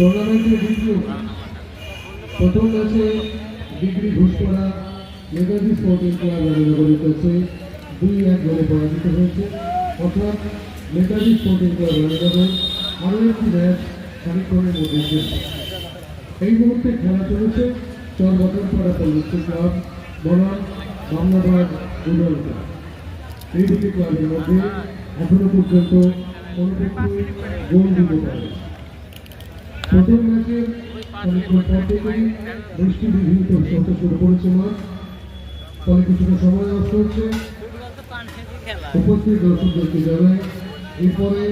টুর্নামেন্টের দ্বিতীয় প্রথম ম্যাচে degree Ghoshpara Netaji sporting club রানীনগরের কাছে দুই এক গোলে পরাজিত হয়েছে। অর্থাৎ নেতাজি স্পোর্টিং ক্লাব রানীনগর আরও একটি ম্যাচ খানিক্ষণের মধ্যে এই মুহূর্তে খেলা চলেছে চরবটনপাড়া পল্লিশ ক্লাব, বনাম মামলাবাদ উদল ক্লাব। এই দুটি ক্লাবের মধ্যে এখনও পর্যন্ত কোনো ব্যক্তি গোল দিতে পারে প্রথম ম্যাচের বৃষ্টি বিঘ্নিত হতে শুরু করেছে মাঠ। ফলে কিছুটা সময় নষ্ট হচ্ছে। উপস্থিত দর্শকদেরকে জানাই, এরপরে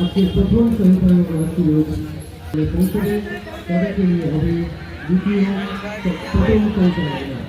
আজকে প্রথম সেমিফাইনাল ম্যাচটি রয়েছে পৌঁছলে তাদেরকে নিয়ে হবে দ্বিতীয়, প্রথম semifinal match.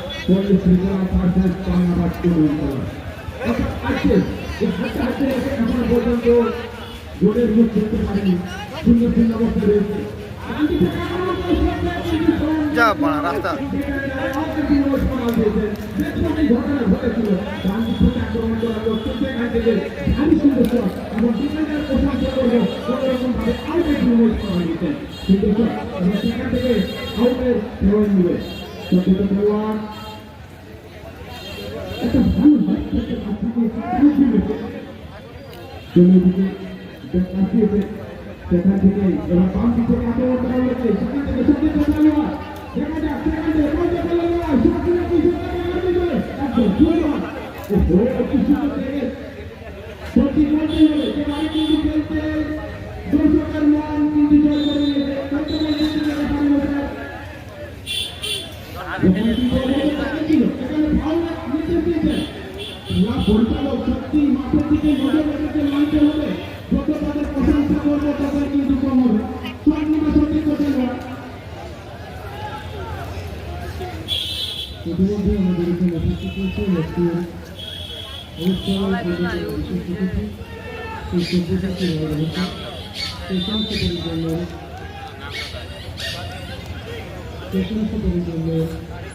Patna Palli Srikala versus বাংলাবাদ tournament অর্থাৎ আজকে এই এখনও পর্যন্ত গোলের মুখ করতে পারেনি। শূন্য শূন্য অবস্থা রয়েছে। যা বাড়া রাস্তা। সেখান থেকে এবার বাম দিকে আক্রমণ করা হয়েছে সেখান থেকে সঙ্গে খেলোয়াড় দেখা যাক সেখান থেকে কোনটা খেলোয়াড় সবচেয়ে কি একদম সুন্দর ও একটু সুন্দর থেকে সত্যি বলতে হবে এবারে কিন্তু খেলতে দর্শকের মন কিন্তু জয় করে নিয়েছে কত বল গেলে পারি না পরিচালক সত্যি মাঠের দিকে নজর রেখেছে মানতে হবে। যত তাদের প্রশংসা করব তাদের কিন্তু কম হবে। সংগীত সঠিক কথা নয় ইতিমধ্যে আমাদের এখানে উপস্থিত হয়েছে ম্যাচটির অনুষ্ঠানের বিশেষ অতিথি এই সভ্যতাকে হচ্ছে এই সমস্ত পরিচালনার এই সমস্ত পরিচালনার